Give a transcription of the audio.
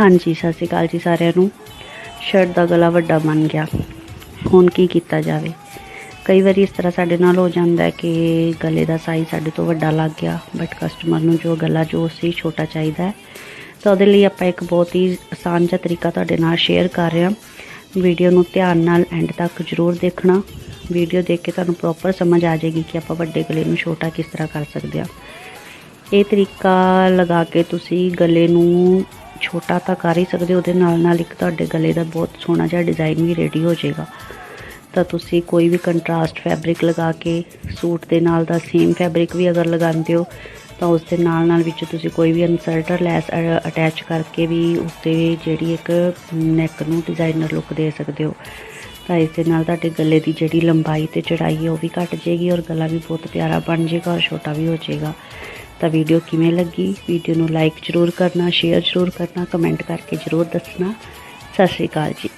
ਹਾਂਜੀ, ਸਤਿ ਸ਼੍ਰੀ ਅਕਾਲ ਜੀ ਸਾਰਿਆਂ ਨੂੰ। ਸ਼ਰਟ ਦਾ ਗਲਾ ਵੱਡਾ ਬਣ ਗਿਆ। ਹੁਣ ਕੀ ਕੀਤਾ ਜਾਵੇ? ਕਈ ਵਾਰੀ ਇਸ ਤਰ੍ਹਾਂ ਸਾਡੇ ਨਾਲ ਹੋ ਜਾਂਦਾ ਹੈ ਕਿ ਗਲੇ ਦਾ ਸਾਈਜ਼ ਸਾਡੇ ਤੋਂ ਵੱਡਾ ਲੱਗ ਗਿਆ ਬਟ ਕਸਟਮਰ ਨੂੰ ਜੋ ਗਲਾ, ਜੋ ਸੀ ਛੋਟਾ ਚਾਹੀਦਾ ਹੈ, ਤਾਂ ਉਹਦੇ ਲਈ ਆਪਾਂ ਇੱਕ ਬਹੁਤ ਹੀ ਆਸਾਨ ਜਿਹਾ ਤਰੀਕਾ ਤੁਹਾਡੇ ਨਾਲ ਸ਼ੇਅਰ ਕਰ ਰਹੇ ਹਾਂ। ਵੀਡੀਓ ਨੂੰ ਧਿਆਨ ਨਾਲ ਐਂਡ ਤੱਕ ਜ਼ਰੂਰ ਦੇਖਣਾ। ਵੀਡੀਓ ਦੇਖ ਕੇ ਤੁਹਾਨੂੰ ਪ੍ਰੋਪਰ ਸਮਝ ਆ ਜਾਏਗੀ ਕਿ ਆਪਾਂ ਵੱਡੇ ਗਲੇ ਨੂੰ ਛੋਟਾ ਕਿਸ ਤਰ੍ਹਾਂ ਕਰ ਸਕਦੇ ਹਾਂ। ਇਹ ਤਰੀਕਾ ਲਗਾ ਕੇ ਤੁਸੀਂ ਗਲੇ ਨੂੰ ਛੋਟਾ ਤਾਂ ਕਰ ਹੀ ਸਕਦੇ ਹੋ, ਉਹਦੇ ਨਾਲ ਨਾਲ ਇੱਕ ਤੁਹਾਡੇ ਗਲੇ ਦਾ ਬਹੁਤ ਸੋਹਣਾ ਜਿਹਾ ਡਿਜ਼ਾਈਨ ਵੀ ਰੈਡੀ ਹੋ ਜਾਏਗਾ। ਤਾਂ ਤੁਸੀਂ ਕੋਈ ਵੀ ਕੰਟਰਾਸਟ ਫੈਬਰਿਕ ਲਗਾ ਕੇ, ਸੂਟ ਦੇ ਨਾਲ ਦਾ ਸੇਮ ਫੈਬਰਿਕ ਵੀ ਅਗਰ ਲਗਾਉਂਦੇ ਹੋ, ਤਾਂ ਉਸ ਦੇ ਨਾਲ ਨਾਲ ਵਿੱਚ ਤੁਸੀਂ ਕੋਈ ਵੀ ਅਨਸਰਟਰ ਲੈਸ ਅਟੈਚ ਕਰਕੇ ਵੀ ਉਸ ਤੇ ਜਿਹੜੀ ਇੱਕ ਨੈਕ ਨੂੰ ਡਿਜ਼ਾਈਨਰ ਲੁੱਕ ਦੇ ਸਕਦੇ ਹੋ। ਤਾਂ ਇਸ ਦੇ ਨਾਲ ਤੁਹਾਡੇ ਗਲੇ ਦੀ ਜਿਹੜੀ ਲੰਬਾਈ ਤੇ ਚੜਾਈ ਹੈ ਉਹ ਵੀ ਘਟ ਜਾਏਗੀ ਔਰ ਗਲਾ ਵੀ ਬਹੁਤ ਪਿਆਰਾ ਬਣ ਜਾਏਗਾ ਔਰ ਛੋਟਾ ਵੀ ਹੋ ਜਾਏਗਾ। ਤਾਂ ਵੀਡੀਓ ਕਿਵੇਂ ਲੱਗੀ? ਵੀਡੀਓ ਨੂੰ ਲਾਈਕ ਜ਼ਰੂਰ ਕਰਨਾ ਸ਼ੇਅਰ ਜ਼ਰੂਰ ਕਰਨਾ ਕਮੈਂਟ ਕਰਕੇ ਜ਼ਰੂਰ ਦੱਸਣਾ। ਸਤਿ ਸ਼੍ਰੀ ਅਕਾਲ ਜੀ।